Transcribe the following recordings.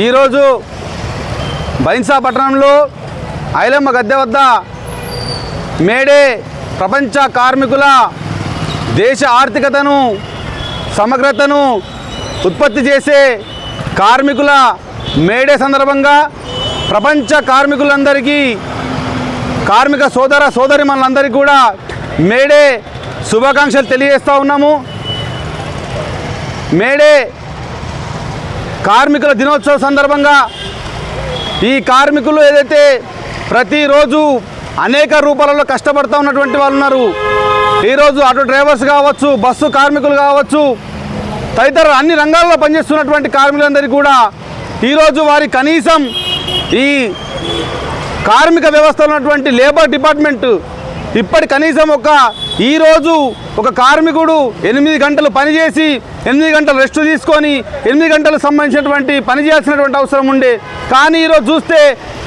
ఈరోజు బైన్సా పట్టణంలో ఐలమ్మ గద్దె వద్ద మేడే ప్రపంచ కార్మికుల దేశ ఆర్థికతను సమగ్రతను ఉత్పత్తి చేసే కార్మికుల మేడే సందర్భంగా ప్రపంచ కార్మికులందరికీ కార్మిక సోదర సోదరి మనందరికీ కూడా మేడే శుభాకాంక్షలు తెలియజేస్తూ ఉన్నాము. మేడే కార్మికుల దినోత్సవం సందర్భంగా ఈ కార్మికులు ఏదైతే ప్రతిరోజు అనేక రూపాలలో కష్టపడుతూ ఉన్నటువంటి వాళ్ళు ఉన్నారు. ఈరోజు ఆటో డ్రైవర్స్ కావచ్చు బస్సు కార్మికులు కావచ్చు తదితర అన్ని రంగాల్లో పనిచేస్తున్నటువంటి కార్మికులందరికీ కూడా ఈరోజు వారి కనీసం ఈ కార్మిక వ్యవస్థలో ఉన్నటువంటి లేబర్ డిపార్ట్మెంట్ ఇప్పటి కనీసం ఒక ఈరోజు ఒక కార్మికుడు ఎనిమిది గంటలు పనిచేసి ఎనిమిది గంటలు రెస్ట్ తీసుకొని ఎనిమిది గంటలకు సంబంధించినటువంటి పని చేయాల్సినటువంటి అవసరం ఉండే. కానీ ఈరోజు చూస్తే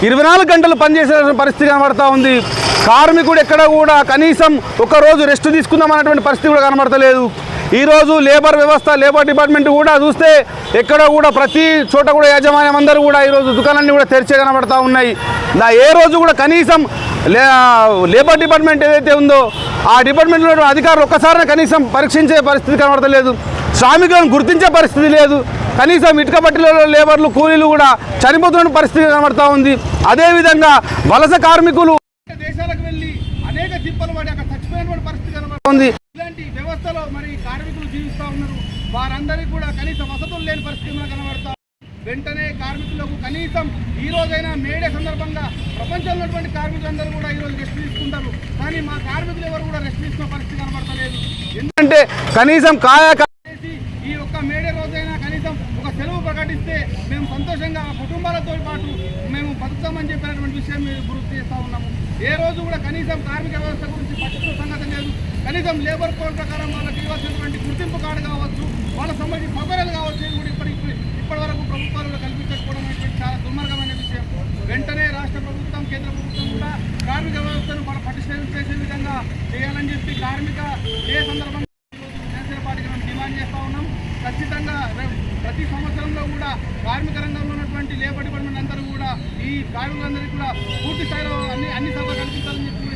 ఇరవై నాలుగు గంటలు పనిచేసేటువంటి పరిస్థితి కనబడతా ఉంది. కార్మికుడు ఎక్కడ కూడా కనీసం ఒక రోజు రెస్ట్ తీసుకుందాం అన్నటువంటి పరిస్థితి కూడా కనబడతలేదు. ఈరోజు లేబర్ వ్యవస్థ లేబర్ డిపార్ట్మెంట్ కూడా చూస్తే ఎక్కడ కూడా ప్రతి చోట కూడా యాజమాన్యం అందరూ కూడా ఈరోజు దుకాణాన్ని కూడా తెరిచే కనబడతా ఉన్నాయి. నా ఏ రోజు కూడా కనీసం లే లేబర్ డిపార్ట్మెంట్ ఏదైతే ఉందో ఆ డిపార్ట్మెంట్లో అధికారులు ఒక్కసారి కనీసం పరీక్షించే పరిస్థితి కనబడతలేదు. శ్రామికులను గుర్తించే పరిస్థితి లేదు. కనీసం ఇటుక పట్టిలలో లేబర్లు కూలీలు కూడా చనిపోతున్న పరిస్థితి కనబడతా ఉంది. అదేవిధంగా వలస కార్మికులు దేశాలకు వెళ్ళి అనేక తిప్పలు పడి అక్కడ చచ్చిపోయిన పరిస్థితి కనబడుతుంది. అవస్థలో మరి కార్మికులు జీవిస్తూ ఉన్నారు. వారందరికీ కూడా కనీస వసతులు లేని పరిస్థితులు కనబడతా వెంటనే కార్మికులకు కనీసం ఈ రోజైనా మేడే సందర్భంగా ప్రపంచంలో ఉన్నటువంటి కార్మికులందరూ కూడా ఈ రోజు రెస్ట్ తీసుకుంటారు. కానీ మా కార్మికులు ఎవరు కూడా రెస్ట్ తీసుకున్న పరిస్థితి కనబడతలేదు. ఎందుకంటే కనీసం కాయా మేడే రోజైనా కనీసం ఒక సెలవు ప్రకటిస్తే మేము సంతోషంగా ఆ కుటుంబాలతో పాటు మేము బతుకుతామని చెప్పినటువంటి విషయం మీరు గుర్తు చేస్తూ ఉన్నాము. ఏ రోజు కూడా కనీసం కార్మిక వ్యవస్థ గురించి పట్టుకున్న సంగతి లేదు. కనీసం లేబర్ కోడ్ ప్రకారం వాళ్ళకి ఇవ్వాల్సినటువంటి గుర్తింపు కార్డు కావచ్చు వాళ్ళ సంబంధించిన సౌకర్యాలు కావచ్చు ఇది కూడా ఇప్పటి ఇప్పటి వరకు ప్రభుత్వాలు కల్పించకపోవడం అనేటువంటి చాలా దుర్మార్గమైన విషయం. వెంటనే రాష్ట్ర ప్రభుత్వం కేంద్ర ప్రభుత్వం కూడా కార్మిక వ్యవస్థను మన పటిష్టం చేసే విధంగా చేయాలని చెప్పి కార్మిక ఏ సందర్భంగా జనసేన పార్టీకి మేము డిమాండ్ చేస్తా ఉన్నాం. ఖచ్చితంగా ప్రతి సంవత్సరంలో కూడా కార్మిక రంగంలో ఉన్నటువంటి లేబర్ డిపార్ట్మెంట్ అందరూ కూడా ఈ కార్మికులందరికీ కూడా పూర్తి స్థాయిలో అన్ని అన్ని సభలు కల్పించాలని చెప్పి